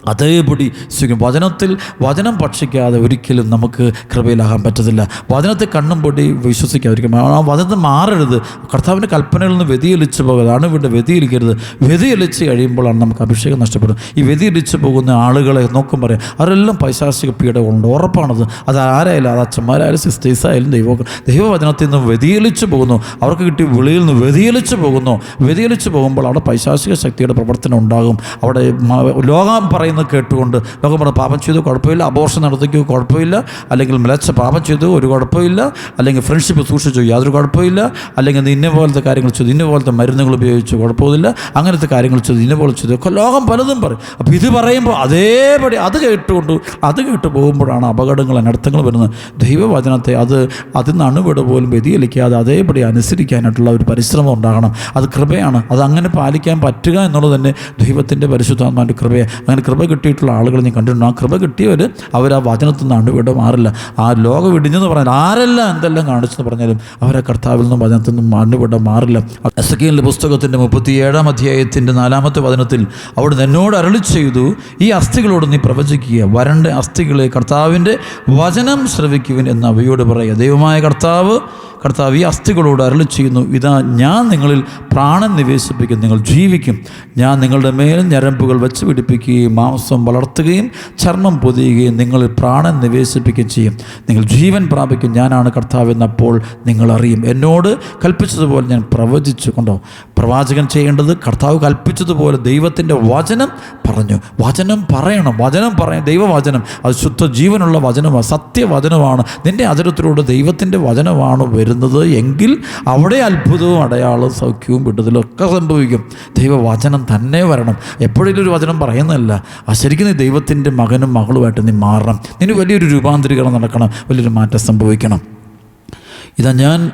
അതേപടി സ്വീകരിക്കും വചനത്തിൽ വചനം ഭക്ഷിക്കാതെ ഒരിക്കലും നമുക്ക് കൃപയിലാകാൻ പറ്റത്തില്ല. വചനത്തെ കണ്ണും പൊടി വിശ്വസിക്കാൻ ഒരിക്കലും ആ വചനത്തെ മാറരുത്. കർത്താവിന്റെ കൽപ്പനകളിൽ നിന്ന് വ്യതിയലിച്ച് പോകരുത്. ആണ് ഇവിടെ വ്യതിയലിക്കരുത് വ്യതിയലിച്ച് കഴിയുമ്പോഴാണ് നമുക്ക് അഭിഷേകം നഷ്ടപ്പെടുന്നത്. ഈ വ്യതിയലിച്ച് പോകുന്ന ആളുകളെ നോക്കും പറയാം അവരെല്ലാം പൈശാസിക പീഡകളുണ്ട് ഉറപ്പാണത്. അത് ആരായാലും അത് അച്ഛന്മാരായാലും സിസ്റ്റേഴ്സ് ആയാലും ദൈവ ദൈവവചനത്തിൽ നിന്ന് വ്യതിയലിച്ച് പോകുന്നു. അവർക്ക് കിട്ടിയ വിളിയിൽ നിന്ന് വ്യതിയലിച്ച് പോകുന്നു. വ്യതിയലിച്ച് പോകുമ്പോൾ അവിടെ പൈശാസിക ശക്തിയുടെ പ്രവർത്തനം ഉണ്ടാകും. അവിടെ ലോകം ലോകം പറയുന്നത് കേട്ടുകൊണ്ട് ലോകം പാപം ചെയ്തു കുഴപ്പമില്ല. അബോർഷൻ നടത്തിക്കോ കുഴപ്പമില്ല. അല്ലെങ്കിൽ മിളച്ച പാപം ചെയ്തു ഒരു കുഴപ്പമില്ല. അല്ലെങ്കിൽ ഫ്രണ്ട്ഷിപ്പ് സൂക്ഷിച്ചു യാതൊരു കുഴപ്പമില്ല. അല്ലെങ്കിൽ ഇന്ന പോലത്തെ കാര്യങ്ങൾ ചെയ്തു ഇന്ന പോലത്തെ മരുന്നുകൾ ഉപയോഗിച്ചു കുഴപ്പമില്ല. അങ്ങനത്തെ കാര്യങ്ങൾ ചെയ്തു ഇന്ന പോലെ ചെയ്തു ഒക്കെ ലോകം പലതും പറയും. അപ്പോൾ ഇത് പറയുമ്പോൾ അതേപടി അത് കേട്ടുകൊണ്ട് അത് കേട്ട് പോകുമ്പോഴാണ് അപകടങ്ങൾ അനർത്ഥങ്ങൾ വരുന്നത്. ദൈവവചനത്തെ അത് അതിൽ നിന്ന് അണുവിട പോലും വ്യതിയലിക്കാതെ അതേപടി അനുസരിക്കാനായിട്ടുള്ള ഒരു പരിശ്രമം ഉണ്ടാകണം. അത് കൃപയാണ്. അത് അങ്ങനെ പാലിക്കാൻ പറ്റുക എന്നുള്ളത് തന്നെ ദൈവത്തിന്റെ പരിശുദ്ധാത്മാന്റെ കൃപയാണ്. അങ്ങനെ കൃപ കിട്ടിയിട്ടുള്ള ആളുകൾ ഞാൻ കണ്ടിട്ടുണ്ട്. ആ കൃപ കിട്ടിയവർ അവർ ആ വചനത്തിൽ നിന്ന് ഇവിടെ മാറില്ല. ആ ലോകം ഇടിഞ്ഞെന്ന് പറഞ്ഞാൽ ആരെല്ലാം എന്തെല്ലാം കാണിച്ചെന്ന് പറഞ്ഞാലും അവരെ കർത്താവിൽ നിന്നും വചനത്തിൽ നിന്നും അണുവിട മാറില്ല. എസ് കെ പുസ്തകത്തിന്റെ മുപ്പത്തിയേഴാം അധ്യായത്തിന്റെ നാലാമത്തെ വചനത്തിൽ അവിടുന്ന് എന്നോട് അരളി ചെയ്തു ഈ അസ്ഥികളോട് നീ പ്രവചിക്കുക. വരണ്ട അസ്ഥികളെ കർത്താവിന്റെ വചനം ശ്രവിക്കുവിൻ എന്ന് അവയോട് പറയുക. ദൈവമായ കർത്താവ് കർത്താവ് ഈ അസ്ഥികളോട് അരളി ചെയ്യുന്നു. ഇതാ ഞാൻ നിങ്ങളിൽ പ്രാണൻ നിവേശിപ്പിക്കും. നിങ്ങൾ ജീവിക്കും. ഞാൻ നിങ്ങളുടെ മേൽ ഞരമ്പുകൾ വെച്ച് പിടിപ്പിക്കുകയും മാംസം വളർത്തുകയും ചർമ്മം പൊതിയുകയും നിങ്ങളിൽ പ്രാണൻ നിവേശിപ്പിക്കുകയും ചെയ്യും. നിങ്ങൾ ജീവൻ പ്രാപിക്കും. ഞാനാണ് കർത്താവ് എന്നപ്പോൾ നിങ്ങൾ അറിയും. എന്നോട് കൽപ്പിച്ചതുപോലെ ഞാൻ പ്രവചിച്ചു കൊണ്ടോ പ്രവാചകൻ ചെയ്യേണ്ടത് കർത്താവ് കൽപ്പിച്ചതുപോലെ ദൈവത്തിന്റെ വചനം പറഞ്ഞു. വചനം പറയണം. വചനം പറയണം ദൈവവചനം. അത് ശുദ്ധ ജീവനുള്ള വചനമാണ് സത്യവചനമാണ്. നിന്റെ അതിരത്തിലൂടെ ദൈവത്തിന്റെ വചനമാണ് വരുന്നത് എങ്കിൽ അവിടെ അത്ഭുതവും അടയാളവും സൗഖ്യവും വിട്ടതിലൊക്കെ സംഭവിക്കും. ദൈവവചനം തന്നെ വരണം. എപ്പോഴെങ്കിലും ഒരു വചനം പറയുന്നതല്ല. ആ ശരിക്കും ദൈവത്തിന്റെ മകനും മകളുമായിട്ട് നീ മാറണം. നിന് വലിയൊരു രൂപാന്തരീകരണം നടക്കണം. വലിയൊരു മാറ്റം സംഭവിക്കണം. ഇതാ ഞാൻ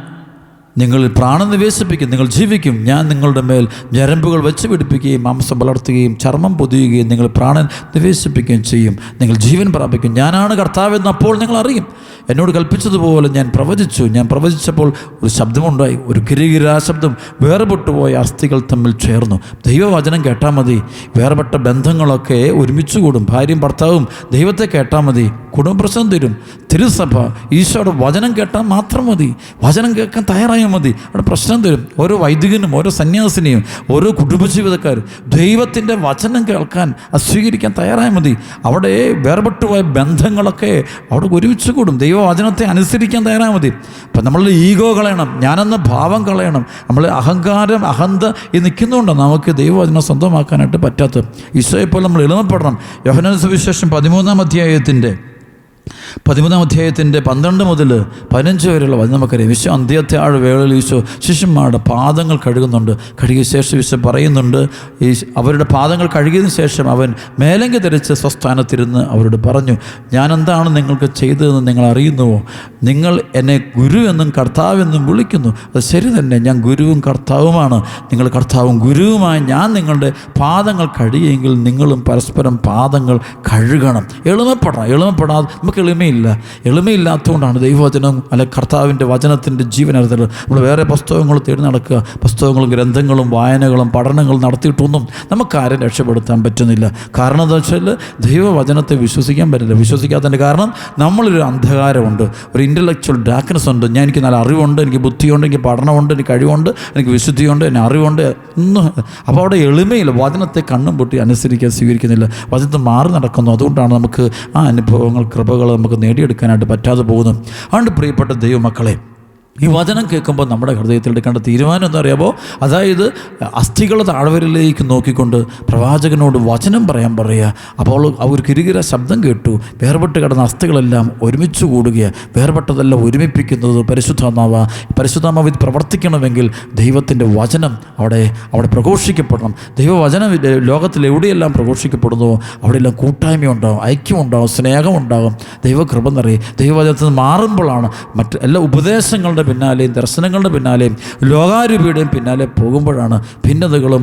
നിങ്ങളിൽ പ്രാണൻ നിവേശിപ്പിക്കും നിങ്ങൾ ജീവിക്കും. ഞാൻ നിങ്ങളുടെ മേൽ ഞരമ്പുകൾ വെച്ച് പിടിപ്പിക്കുകയും മാംസം വളർത്തുകയും ചർമ്മം പൊതിയുകയും നിങ്ങൾ പ്രാണൻ നിവേശിപ്പിക്കുകയും ചെയ്യും. നിങ്ങൾ ജീവൻ പ്രാപിക്കും. ഞാനാണ് കർത്താവെന്ന് അപ്പോൾ നിങ്ങൾ അറിയും. എന്നോട് കൽപ്പിച്ചതുപോലെ ഞാൻ പ്രവചിച്ചു. ഞാൻ പ്രവചിച്ചപ്പോൾ ഒരു ശബ്ദമുണ്ടായി. ഒരു കിരികിരാ ശബ്ദം. വേർപെട്ടുപോയ അസ്ഥികൾ തമ്മിൽ ചേർന്നു. ദൈവവചനം കേട്ടാൽ മതി. വേർപെട്ട ബന്ധങ്ങളൊക്കെ ഒരുമിച്ച് കൂടും ഭാര്യയും ഭർത്താവും ദൈവത്തെ കേട്ടാൽ മതി. കുടുംബപ്രശ്നം തരും. തിരുസഭ ഈശോയുടെ വചനം കേട്ടാൽ മാത്രം മതി. വചനം കേൾക്കാൻ തയ്യാറായാൽ മതി. അവിടെ പ്രശ്നം തരും ഓരോ വൈദികനും ഓരോ സന്യാസിനെയും ഓരോ കുടുംബജീവിതക്കാരും ദൈവത്തിന്റെ വചനം കേൾക്കാൻ അസ്വീകരിക്കാൻ തയ്യാറായ മതി. അവിടെ വേർപെട്ടുപോയ ബന്ധങ്ങളൊക്കെ അവിടെ ഒരുമിച്ച് കൂടും. ദൈവവചനത്തെ അനുസരിക്കാൻ തയ്യാറായ മതി. അപ്പം നമ്മളുടെ ഈഗോ കളയണം ഞാനെന്ന ഭാവം കളയണം നമ്മൾ അഹങ്കാരം അഹന്ത ഈ നിൽക്കുന്നതുകൊണ്ട് നമുക്ക് ദൈവവചനം സ്വന്തമാക്കാനായിട്ട് പറ്റാത്തത്. ഈശോയെപ്പോലെ നമ്മൾ എളിമപ്പെടണം. യോഹനാൻ സുവിശേഷം പതിമൂന്നാം അധ്യായത്തിന്റെ പതിമൂന്നാം അധ്യായത്തിന്റെ പന്ത്രണ്ട് മുതൽ പതിനഞ്ച് വരെയുള്ള വചനം നമുക്കറിയാം. വിശ്വ അന്ത്യത്തെ ആൾ വേളയിൽ ഈശോ ശിഷ്യന്മാരുടെ പാദങ്ങൾ കഴുകുന്നുണ്ട്. കഴുകിയ ശേഷം വിശ്വ പറയുന്നുണ്ട് ഈ അവരുടെ പാദങ്ങൾ കഴുകിയതിന് ശേഷം അവൻ മേലങ്കി ധരിച്ച് സ്വസ്ഥാനത്തിരുന്ന് അവരോട് പറഞ്ഞു ഞാൻ എന്താണ് നിങ്ങൾക്ക് ചെയ്തതെന്ന് നിങ്ങൾ അറിയുന്നുവോ? നിങ്ങൾ എന്നെ ഗുരു എന്നും കർത്താവെന്നും വിളിക്കുന്നു. അത് ശരി തന്നെ ഞാൻ ഗുരുവും കർത്താവുമാണ്. നിങ്ങൾ കർത്താവും ഗുരുവുമായി ഞാൻ നിങ്ങളുടെ പാദങ്ങൾ കഴിയുമെങ്കിൽ നിങ്ങളും പരസ്പരം പാദങ്ങൾ കഴുകണം. എളിമപ്പെടണം. എളിമപ്പെടാതെ നമുക്ക് എളിമയില്ല. എളിമയില്ലാത്തതുകൊണ്ടാണ് ദൈവവചനം അല്ലെ കർത്താവിന്റെ വചനത്തിന്റെ ജീവനർത്ഥം നമ്മൾ വേറെ പുസ്തകങ്ങൾ തേടി നടക്കുക. പുസ്തകങ്ങളും ഗ്രന്ഥങ്ങളും വായനകളും പഠനങ്ങളും നടത്തിയിട്ടൊന്നും നമുക്കാരും രക്ഷപ്പെടുത്താൻ പറ്റുന്നില്ല. കാരണം എന്താ വെച്ചാൽ ദൈവവചനത്തെ വിശ്വസിക്കാൻ പറ്റില്ല. വിശ്വസിക്കാത്തതിന്റെ കാരണം നമ്മളൊരു അന്ധകാരമുണ്ട്. ഒരു ഇന്റലക്ച്വൽ ഡാർക്ക്നെസ് ഉണ്ട്. ഞാൻ എനിക്ക് നല്ല അറിവുണ്ട് എനിക്ക് ബുദ്ധിയുണ്ട് എനിക്ക് പഠനമുണ്ട് എനിക്ക് കഴിവുണ്ട് എനിക്ക് വിശുദ്ധിയുണ്ട് എന്നെ അറിവുണ്ട് ഒന്നും അപ്പോൾ അവിടെ എളിമയില്ല. വചനത്തെ കണ്ണും പൊട്ടി അനുസരിക്കാൻ സ്വീകരിക്കുന്നില്ല. വചനത്തെ മാറി നടക്കുന്നു. അതുകൊണ്ടാണ് നമുക്ക് ആ അനുഭവങ്ങൾ കൃപകൾ നമുക്ക് നേടിയെടുക്കാനായിട്ട് പറ്റാതെ പോകുന്നു. അതുകൊണ്ട് പ്രിയപ്പെട്ട ദൈവമക്കളെ ഈ വചനം കേൾക്കുമ്പോൾ നമ്മുടെ ഹൃദയത്തിൽ എടുക്കേണ്ട തീരുമാനം എന്ന് പറയുമ്പോൾ അതായത് അസ്ഥികളുടെ താഴ്വരയിലേക്ക് നോക്കിക്കൊണ്ട് പ്രവാചകനോട് വചനം പറയാൻ പറയുക. അപ്പോൾ ഒരു കിരികിര ശബ്ദം കേട്ടു. വേർപെട്ട് കിടന്ന അസ്ഥികളെല്ലാം ഒരുമിച്ച് കൂടുകയാണ് വേർപെട്ടതെല്ലാം ഒരുമിപ്പിക്കുന്നത് പരിശുദ്ധാത്മാവ. പരിശുദ്ധാത്മാവ് ഇത് പ്രവർത്തിക്കണമെങ്കിൽ ദൈവത്തിന്റെ വചനം അവിടെ അവിടെ പ്രഘോഷിക്കപ്പെടണം. ദൈവവചനം ലോകത്തിൽ എവിടെയെല്ലാം പ്രഘോഷിക്കപ്പെടുന്നുവോ അവിടെയെല്ലാം കൂട്ടായ്മയുണ്ടാകും ഐക്യമുണ്ടാകും സ്നേഹമുണ്ടാകും. ദൈവകൃപ നിറയും ദൈവവചനത്തിൽ മാറുമ്പോഴാണ് മറ്റ് എല്ലാ ഉപദേശങ്ങളുടെ പിന്നാലെയും ദർശനങ്ങളുടെ പിന്നാലെയും ലോകാരൂപിയുടെയും പിന്നാലെ പോകുമ്പോഴാണ് ഭിന്നതകളും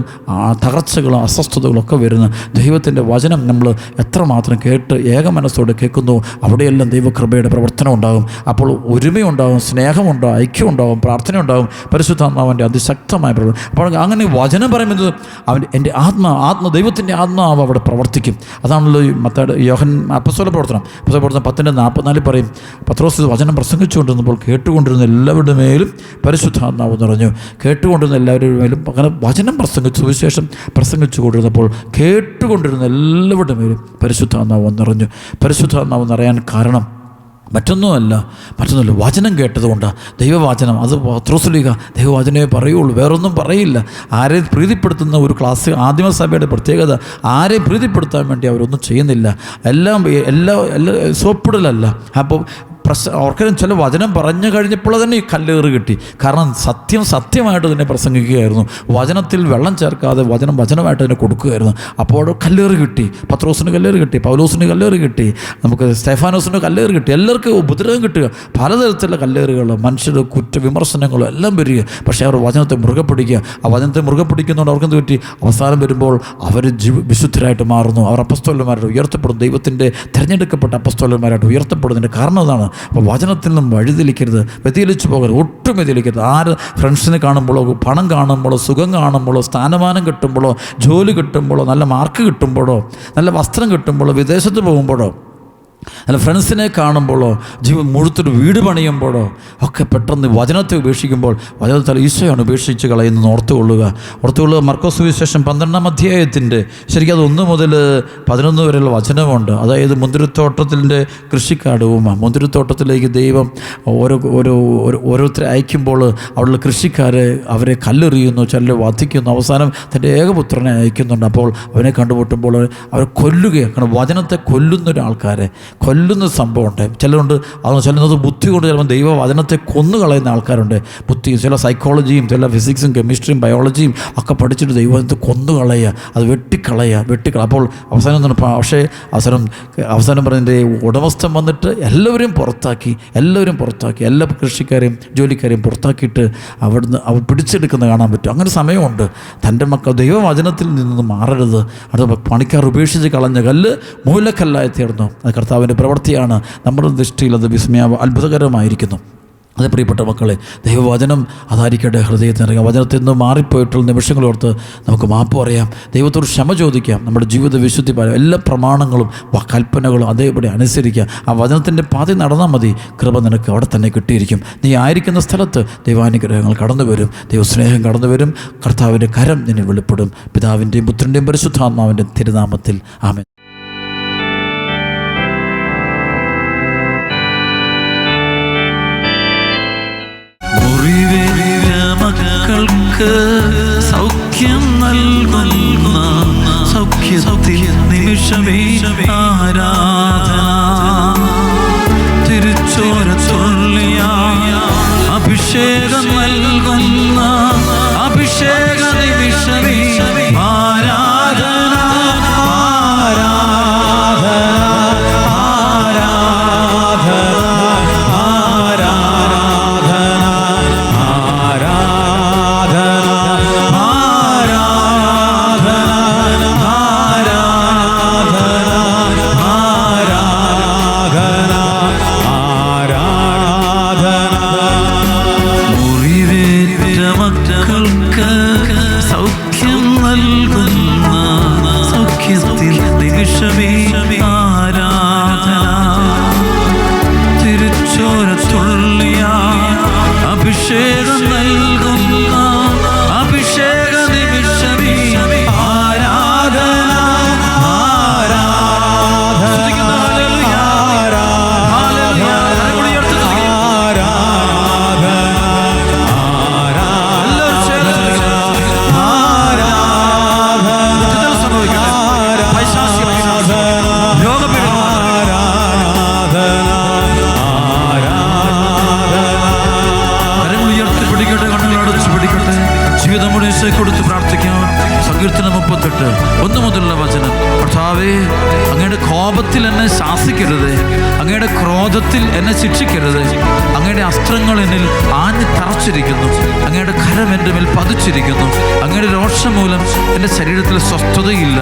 തകർച്ചകളും അസ്വസ്ഥതകളും ഒക്കെ വരുന്നത്. ദൈവത്തിന്റെ വചനം നമ്മൾ എത്രമാത്രം കേട്ട് ഏക മനസ്സോടെ കേൾക്കുന്നു അവിടെയെല്ലാം ദൈവകൃപയുടെ പ്രവർത്തനം ഉണ്ടാകും. അപ്പോൾ ഒരുമയുണ്ടാകും സ്നേഹമുണ്ടാകും ഐക്യമുണ്ടാകും പ്രാർത്ഥന ഉണ്ടാകും പരിശുദ്ധാത്മാവിന്റെ അതിശക്തമായ പ്രവർത്തനം അപ്പോൾ അങ്ങനെ വചനം പറയുന്നത് അവൻ എന്റെ ആത്മ ആത്മ ദൈവത്തിന്റെ ആത്മാവ് അവിടെ പ്രവർത്തിക്കും. അതാണല്ലോ മത്താട് യോഹൻ അപ്പസ്വല പ്രവർത്തനം അപ്പസ്വല പ്രവർത്തനം പത്തിന്റെ നാൽപ്പത്തിനാലിൽ പറയും പത്രോസ് വചനം പ്രസംഗിച്ചുകൊണ്ടിരുന്നപ്പോൾ കേട്ടുകൊണ്ടിരുന്ന എല്ലാവരുടെ മേലും പരിശുദ്ധാത്മാവ് നിറഞ്ഞു. കേട്ടുകൊണ്ടിരുന്ന എല്ലാവരുടെ മേലും അങ്ങനെ വചനം പ്രസംഗിച്ചു സുവിശേഷം പ്രസംഗിച്ചു കൊണ്ടിരുന്നപ്പോൾ കേട്ടുകൊണ്ടിരുന്ന എല്ലാവരുടെ മേലും പരിശുദ്ധാത്മാവ് നിറഞ്ഞു. പരിശുദ്ധാത്മാവ് നിറയാൻ കാരണം മറ്റൊന്നുമല്ല മറ്റൊന്നുമല്ല വചനം കേട്ടതുകൊണ്ടാണ് ദൈവവചനം അത് പത്രോസ്ലിക ദൈവവചനമേ പറയുള്ളൂ വേറൊന്നും പറയില്ല. ആരെ പ്രീതിപ്പെടുത്തുന്ന ഒരു ക്ലാസ് ആദിമസഭയുടെ പ്രത്യേകത ആരെ പ്രീതിപ്പെടുത്താൻ വേണ്ടി അവരൊന്നും ചെയ്യുന്നില്ല. എല്ലാം എല്ലാ എല്ലാ സോപ്പിടലല്ല. അപ്പോൾ പ്രസ ഓർക്കലും ചില വചനം പറഞ്ഞു കഴിഞ്ഞപ്പോൾ തന്നെ ഈ കല്ലേറ് കിട്ടി. കാരണം സത്യം സത്യമായിട്ട് തന്നെ പ്രസംഗിക്കുകയായിരുന്നു. വചനത്തിൽ വെള്ളം ചേർക്കാതെ വചനം വചനമായിട്ട് തന്നെ കൊടുക്കുകയായിരുന്നു. അപ്പോൾ കല്ലേറ് കിട്ടി. പത്രോസിന് കല്ലേറ് കിട്ടി. പൗലോസിന് കല്ലേറ് കിട്ടി. നമുക്ക് സ്റ്റെഫാനോസിന് കല്ലേറ് കിട്ടി. എല്ലാവർക്കും ഉപദ്രവം കിട്ടുക. പലതരത്തിലുള്ള കല്ലേറുകൾ മനുഷ്യരുടെ കുറ്റ വിമർശനങ്ങളും എല്ലാം വരിക. പക്ഷേ അവർ വചനത്തെ മുറുകെ പിടിക്കുക. ആ വചനത്തെ മുറുകെ പിടിക്കുന്നതുകൊണ്ട് അവർക്കെന്ത് പറ്റി? അവസാനം വരുമ്പോൾ അവർ വിശുദ്ധരായിട്ട് മാറുന്നു. അവർ അപ്പസ്തോലന്മാരായിട്ട് ഉയർത്തപ്പെടും ദൈവത്തിന്റെ തിരഞ്ഞെടുക്കപ്പെട്ട അപ്പസ്തോലന്മാരായിട്ട് ഉയർത്തപ്പെടുന്നതിന്റെ കാരണം അതാണ്. അപ്പോൾ വചനത്തിൽ നിന്നും വഴിതെളിക്കരുത് വ്യതിലിച്ചു പോകരുത് ഒട്ടും വ്യതിലിക്കരുത് ആര് ഫ്രണ്ട്സിനെ കാണുമ്പോഴോ പണം കാണുമ്പോഴോ സുഖം കാണുമ്പോഴോ സ്ഥാനമാനം കിട്ടുമ്പോഴോ ജോലി കിട്ടുമ്പോഴോ നല്ല മാർക്ക് കിട്ടുമ്പോഴോ നല്ല വസ്ത്രം കിട്ടുമ്പോഴോ വിദേശത്ത് പോകുമ്പോഴോ അല്ല ഫ്രണ്ട്സിനെ കാണുമ്പോഴോ ജീവൻ മുഴുത്തൊരു വീട് പണിയുമ്പോഴോ ഒക്കെ പെട്ടെന്ന് വചനത്തെ ഉപേക്ഷിക്കുമ്പോൾ വചനത്തിൽ ഈശോയാണ് ഉപേക്ഷിച്ച് കളയുന്നത് ഓർത്തുകൊള്ളുക. ഓർത്തുകൊള്ളുക മർക്കോസ് വിശേഷം പന്ത്രണ്ടാം അധ്യായത്തിന്റെ ശരിക്കും അത് ഒന്ന് മുതൽ പതിനൊന്ന് വരെയുള്ള വചനമുണ്ട്. അതായത് മുന്തിരിത്തോട്ടത്തിന്റെ കൃഷിക്കാടുവുമ. മുന്തിരിത്തോട്ടത്തിലേക്ക് ദൈവം ഓരോ ഓരോ ഓരോ- ഓരോരുത്തരെ അയക്കുമ്പോൾ അവിടെയുള്ള കൃഷിക്കാരെ അവരെ കല്ലെറിയുന്നു ചിലർ വധിക്കുന്നു. അവസാനം തന്റെ ഏകപുത്രനെ അയക്കുന്നുണ്ട്. അപ്പോൾ അവനെ കണ്ടുമുട്ടുമ്പോൾ അവരെ കൊല്ലുകയാണ്. വചനത്തെ കൊല്ലുന്ന ഒരാൾക്കാരെ കൊല്ലുന്ന സംഭവമുണ്ട്. ചിലരുണ്ട് അത് ചിലത് ബുദ്ധി കൊണ്ട് ചിലപ്പോൾ ദൈവവചനത്തെ കൊന്നു കളയുന്ന ആൾക്കാരുണ്ട്. ബുദ്ധി ചില സൈക്കോളജിയും ചില ഫിസിക്സും കെമിസ്ട്രിയും ബയോളജിയും ഒക്കെ പഠിച്ചിട്ട് ദൈവവചനത്തെ കൊന്നു കളയുക അത് വെട്ടിക്കളയുക വെട്ടിക്കള. അപ്പോൾ അവസാനം എന്താണ്? പക്ഷേ അവസാനം അവസാനം പറഞ്ഞതിന്റെ ഉടമസ്ഥൻ വന്നിട്ട് എല്ലാവരെയും പുറത്താക്കി എല്ലാവരും പുറത്താക്കി എല്ലാ കൃഷിക്കാരെയും ജോലിക്കാരെയും പുറത്താക്കിയിട്ട് അവിടുന്ന് അവർ പിടിച്ചെടുക്കുന്ന കാണാൻ പറ്റും. അങ്ങനെ സമയമുണ്ട്. തന്റെ മക്കൾ ദൈവവചനത്തിൽ നിന്ന് മാറരുത്. അത് പണിക്കാർ ഉപേക്ഷിച്ച് കളഞ്ഞ കല്ല് മൂലക്കല്ലായി തീർന്നു. അത് കർത്താവിന്റെ പ്രവൃത്തിയാണ്. നമ്മുടെ ദൃഷ്ടിയിൽ അത് വിസ്മയ അത്ഭുതകരമായിരിക്കുന്നു. അത് പ്രിയപ്പെട്ട മക്കളെ ദൈവവചനം അതായിരിക്കട്ടെ ഹൃദയത്തിന് ഇറങ്ങുക വചനത്തിൽ നിന്ന് മാറിപ്പോയിട്ടുള്ള നിമിഷങ്ങളോർത്ത് നമുക്ക് മാപ്പ് പറയാം. ദൈവത്തോട് ക്ഷമ ചോദിക്കാം. നമ്മുടെ ജീവിത വിശുദ്ധി പറയാം എല്ലാ പ്രമാണങ്ങളും കൽപ്പനകളും അതേപടി അനുസരിക്കുക ആ വചനത്തിന്റെ പാതി നടന്നാൽ മതി. കൃപ നിനക്ക് അവിടെ തന്നെ കിട്ടിയിരിക്കും. നീ ആയിരിക്കുന്ന സ്ഥലത്ത് ദൈവാനുഗ്രഹങ്ങൾ കടന്നു വരും ദൈവസ്നേഹം കടന്നു വരും കർത്താവിന്റെ കരം നിന്നെ വെളിപ്പെടും. പിതാവിന്റെയും പുത്രന്റെയും പരിശുദ്ധാത്മാവിന്റെ തിരുനാമത്തിൽ. ആമേൻ. സൗഖ്യം നൽകുന്ന സൗഖ്യത്തിൽ നിമിഷമേ ആരാധന സങ്കീർത്തനം മുപ്പത്തെട്ട്. ഒന്ന് മുതലുള്ള വചനം. കർത്താവേ അങ്ങയുടെ കോപത്തിൽ എന്നെ ശാസിക്കരുത്. അങ്ങയുടെ ക്രോധത്തിൽ എന്നെ ശിക്ഷിക്കരുത്. അങ്ങയുടെ അസ്ത്രങ്ങൾ എന്നിൽ ആഞ്ഞു തറച്ചിരിക്കുന്നു. അങ്ങയുടെ കരം എന്റെ മേൽ പതിച്ചിരിക്കുന്നു. അങ്ങയുടെ രോഷം മൂലം എന്റെ ശരീരത്തിൽ സ്വസ്ഥതയില്ല.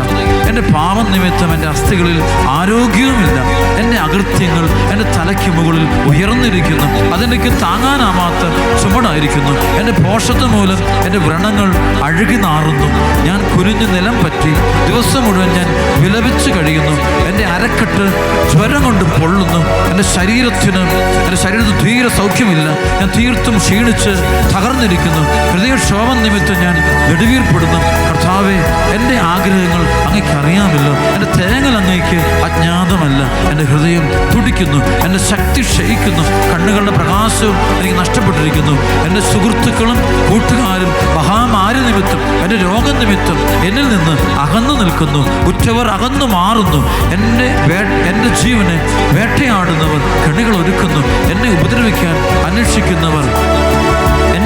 എന്റെ പാപം നിമിത്തം എന്റെ അസ്ഥികളിൽ ആരോഗ്യവുമില്ല. എന്റെ അകൃത്യങ്ങൾ എന്റെ തലയ്ക്ക് മുകളിൽ ഉയർന്നിരിക്കുന്നു. അതെനിക്ക് താങ്ങാനാവാത്ത ചുമടായിരിക്കുന്നു. എന്റെ പോഷത്വം മൂലം എന്റെ വ്രണങ്ങൾ അഴുകി നാറുന്നു. ഞാൻ കുനിഞ്ഞു നിലം പറ്റി ദിവസം മുഴുവൻ ഞാൻ വിലപിച്ചു കഴിയുന്നു. എന്റെ അരക്കെട്ട് ജ്വരം കൊണ്ട് പൊള്ളുന്നു. എന്റെ ശരീരത്തിന് എന്റെ ശരീരത്തിന് തീരെ സൗഖ്യമില്ല. ഞാൻ തീർത്തും ക്ഷീണിച്ച് തകർന്നിരിക്കുന്നു. ഹൃദയക്ഷോഭം നിമിത്തം ഞാൻ നെടുവീർപ്പെടുന്നു. കർത്താവെ എന്റെ ആഗ്രഹങ്ങൾ അങ്ങേക്ക് അറിയാമല്ലോ. എന്റെ തേങ്ങൽ അങ്ങേക്ക് അജ്ഞാതമല്ല എന്റെ ഹൃദയം തുടിക്കുന്നു. എന്റെ ശക്തി ക്ഷയിക്കുന്നു. കണ്ണുകളുടെ പ്രകാശവും എനിക്ക് നഷ്ടപ്പെട്ടിരിക്കുന്നു. എന്റെ സുഹൃത്തുക്കളും കൂട്ടുകാരും മഹാമാരി നിമിത്തം എന്റെ രോഗം നിമിത്തം എന്നിൽ നിന്ന് അകന്നു നിൽക്കുന്നു. ഉറ്റവർ അകന്നു മാറുന്നു. എന്റെ എന്റെ ജീവനെ വേട്ടയാടുന്നവർ കണികൾ ഒരുക്കുന്നു. എന്നെ ഉപദ്രവിക്കാൻ അന്വേഷിക്കുന്നവർ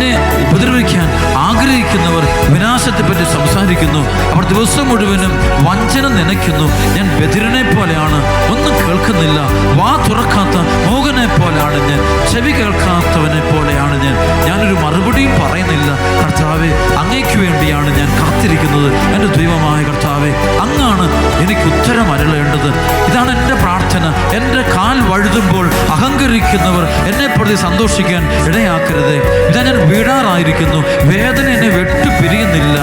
എന്നെ ഉപദ്രവിക്കാൻ ആഗ്രഹിക്കുന്നവർ വിനാശത്തെപ്പറ്റി സംസാരിക്കുന്നു. അവർ ദിവസം മുഴുവനും വഞ്ചന നനയ്ക്കുന്നു. ഞാൻ ബദിരനെ പോലെയാണ് ഒന്നും കേൾക്കുന്നില്ല. വാ തുറക്കാത്ത മോഹനെ പോലെയാണ് ഞാൻ. ചെവി കേൾക്കാത്തവനെ പോലെയാണ് ഞാൻ. ഞാനൊരു മറുപടിയും പറയുന്നില്ല. കർത്താവെ അങ്ങേക്ക് വേണ്ടിയാണ് ഞാൻ കാത്തിരിക്കുന്നത്. എന്റെ ദൈവമായ കർത്താവെ അങ്ങാണ് എനിക്ക് ഉത്തരം അരളേണ്ടത്. ഇതാണ് എന്റെ പ്രാർത്ഥന. എന്റെ കാൽ വഴുതുമ്പോൾ അഹങ്കരിക്കുന്നവർ എന്നെ പ്രതി സന്തോഷിക്കാൻ ഇടയാക്കരുത്. ഇതാ ഞാൻ വീഴാറായിരിക്കുന്നു വേദന എന്നെ വെട്ടു പിരിയുന്നില്ല.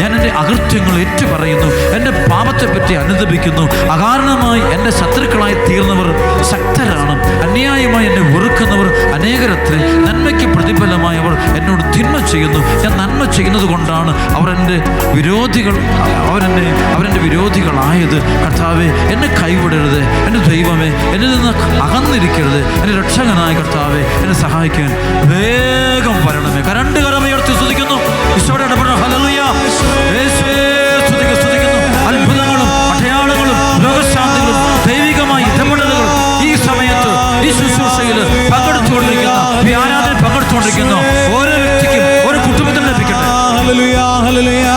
ഞാൻ എന്റെ അകൃത്യങ്ങൾ ഏറ്റു പറയുന്നു എന്റെ പാപത്തെപ്പറ്റി അനുദപിക്കുന്നു. അകാരണമായി എന്റെ ശത്രുക്കളായി തീർന്നവർ ശക്തരാണ്. അന്യായമായി എന്നെ വെറുക്കുന്നവർ അനേകരത്തിൽ നന്മയ്ക്ക് പ്രതിഫലമായി അവർ എന്നോട് തിന്മ ചെയ്യുന്നു. ഞാൻ നന്മ ചെയ്യുന്നത് കൊണ്ടാണ് അവർ എന്റെ വിരോധികൾ അവരെന്നെ അവരെന്റെ വിരോധികളായത്. കർത്താവെ എന്നെ കൈവിടരുത്. എന്റെ ദൈവമേ എന്നിൽ നിന്ന് അകന്നിരിക്കരുത്. എന്റെ രക്ഷകനായ കർത്താവെ എന്നെ സഹായിക്കാൻ വേഗം വരണമേ. കരണ്ട് കറമയർത്തി സ്തുതിക്കുന്നു. ഈ സമയത്ത് ആരാധന ഒരു ലഭിക്കട്ടെ. Hallelujah hallelujah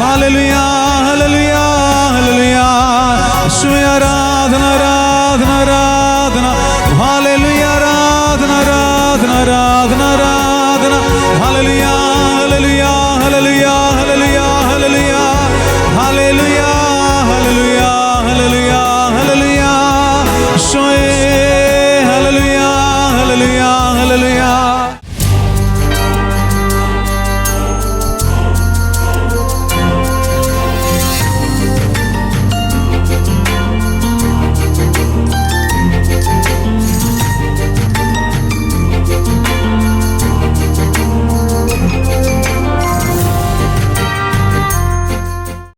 hallelujah hallelujah hallelujah ആരാധന.